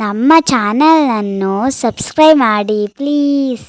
ನಮ್ಮ ಚಾನಲನ್ನು ಸಬ್ಸ್ಕ್ರೈಬ್ ಮಾಡಿ ಪ್ಲೀಸ್.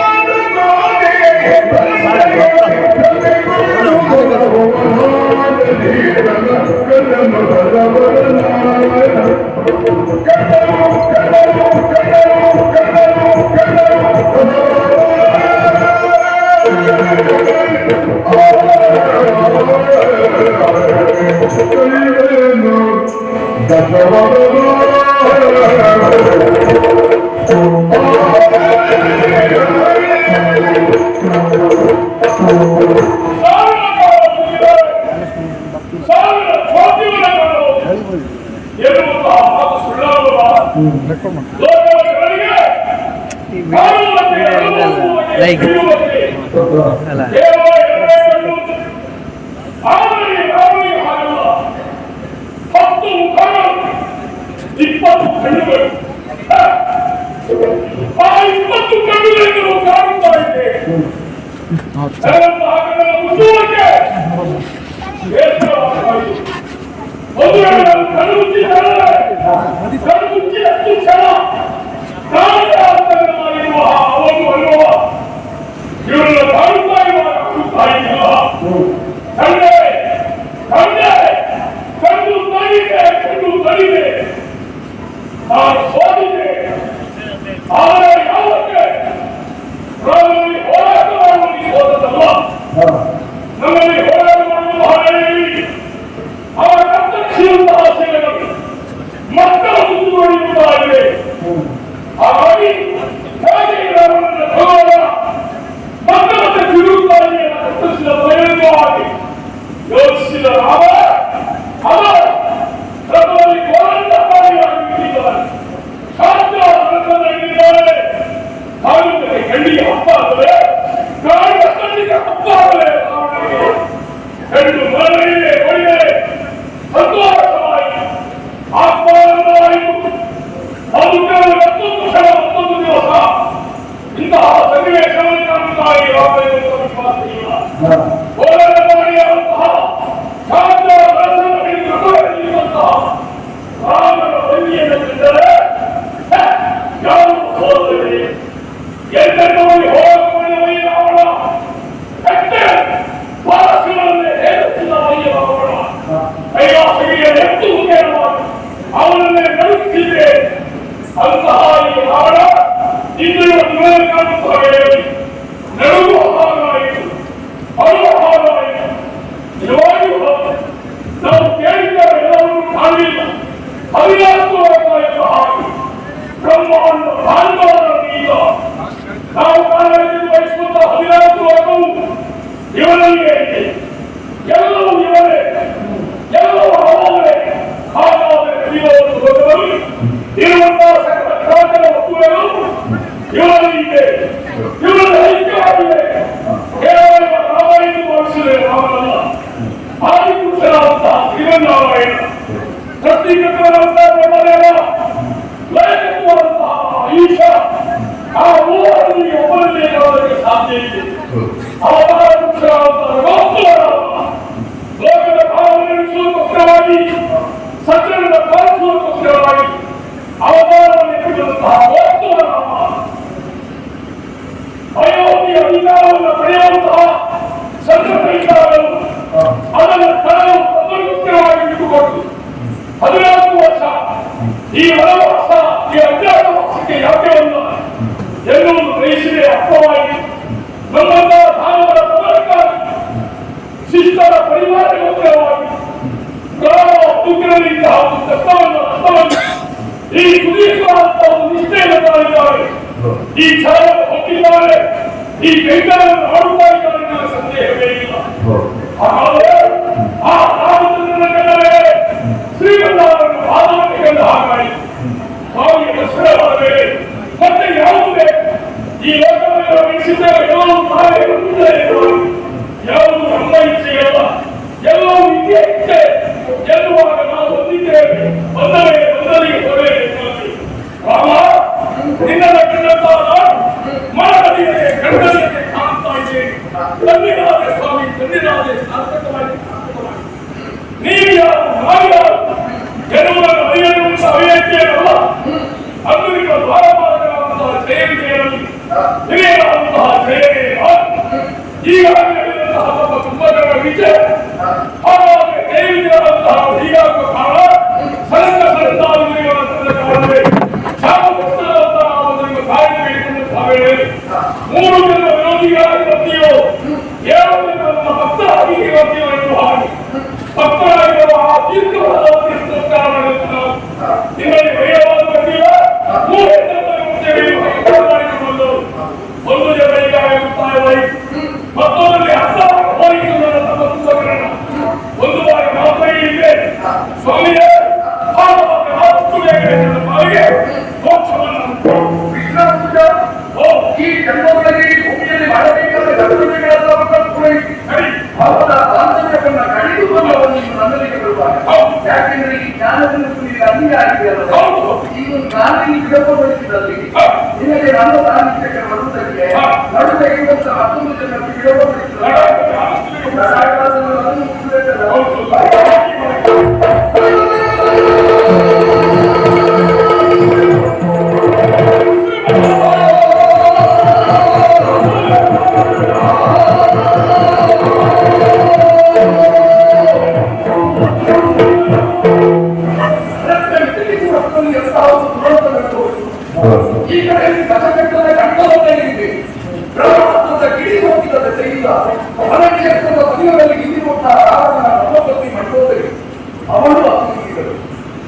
Oh, ಯಾರಿಗೆ ಅಲ್ಲ. ಕಣ್ಣು ಮುಚ್ಚಿ ಹತ್ತು ಕ್ಷಣ ಕಾಲ ಅವನು ಅನ್ನುವ అప్రూవ్ ছিল ಆ ಮೂವರಲ್ಲಿ ಒಬ್ಬರದೇ ಇರೋದಕ್ಕೆ ಸಾಧ್ಯ ಇದೆ ಅವರ ಲೋಕದ ಭಾವನೆಗೊಳಿಸುವುದಕ್ಕೋಸ್ಕರವಾಗಿ ಸಜ್ಜನದ ಪಾಲಿಸುವುದಕ್ಕೋಸ್ಕರವಾಗಿ ಅವಮಾನವನ್ನು ಎದುರಿದಂತಹ ವಸ್ತುವ ಅಯೋಧ್ಯ ಅಧಿಕಾರವನ್ನು ಪಡೆಯುವಂತಹ ಸಂಘಟನೆಗಳು ಅದನ್ನು ತಾವು ತಮ್ಮಗೋಸ್ಕರವಾಗಿ ಇಟ್ಟುಕೊಂಡು ಹದಿನಾಲ್ಕು ವರ್ಷ ಈ ಒಳ ಪ್ರಾಣ ಉಗ್ರರಿಂದ ತತ್ವವನ್ನು ಅರ್ಥವನ್ನು ಈ ಸುದೀರ್ಘವಾದಂತಹ ಒಂದು ನಿಷ್ಠೆಯನ್ನು ತಾಳಿದ್ದಾರೆ ಈ ಛಲವನ್ನು ಹೊಂದಿದ್ದಾರೆ ಈ ಕೈಗಳನ್ನು ಆಡುತ್ತಾ ಸಂದೇಹವೇ ಇಲ್ಲ ಆ ಇದ್ದೇನೆ ಧನ್ಯನಾದೆ ಸ್ವಾಮಿ ಧನ್ಯನಾದೆ ಸಾರ್ಥಕವಾಗಿ ಸಾರ್ಥಕವಾಗಿ ನೀವು ಯಾರು ನಾನು ಯಾರು ಎನ್ನುವುದನ್ನು ಅರಿಯಲು ಅರಿಯತ್ತೇನಲ್ಲ ಅಂದು ನಿಮ್ಮ ದ್ವಾರಪಾಲಕರಾದಂತಹ ಜಯವಿಜಯರಲ್ಲಿ ಹಿರಿಯರಾದಂತಹ ಜಯವೇ ನಾನು ಈಗಾಗಲೇ ಹೇಳಿದಂತಹ ನಮ್ಮ ಕುಂಭಕರ್ಣ ವಿಜಯ ಹಾಗಾದರೆ ಜಯವಿಜಯರಾದಂತಹ ಹೀಗಾಗುವ ಕಾರಣ ಸರಂಗ ಸರಂದಾದಿಗಳ ಕಾರಣವೇ ಶಾಮಭಕ್ತರಾದಂತಹ ನಾವು ನಿಮ್ಮ ಕಾರ್ಯ ಬೇಡಿಕೊಂಡು ತಾವೇ ಮೂರು ಜನ ವಿರೋಧಿಗಳಾಗಿ ಬರ್ತೀಯೋ ಯಾವ ನಮ್ಮ ಭಕ್ತರಾಗಿ ಬರ್ತೀಯೋ ಎನ್ನುವ ಹಾಗೆ. ಭಕ್ತರಾಗಿರುವ ಆ ದೀರ್ಘವಾದ ಮಾಡಿಕೊಂಡು ಒಂದು ಒಂದು ಬಾರಿ ಇದೆ ಸ್ವಾಮಿಯೇ ನಿಮ್ಮ ನನ್ನಲ್ಲಿಗೆ ಬರುವಾಗ. ಯಾಕೆಂದ್ರೆ ಈ ಅನ್ಯ ಆಗಿದೆಯಲ್ಲ ಹೌದು. ಈ ಜ್ಞಾನದಲ್ಲಿ ಹಾ. ನಿಮಗೆ ನನ್ನ ಸಾನ್ನಿಧ್ಯಕ್ಕೆ ಬರುವುದಕ್ಕೆ ಹಾ. ನಡುವೆ ಇರುವಂತ ಮತ್ತೊಂದು ಜನಕ್ಕೆ ವಿಳಂಬಗೊಳಿಸಿದರೆ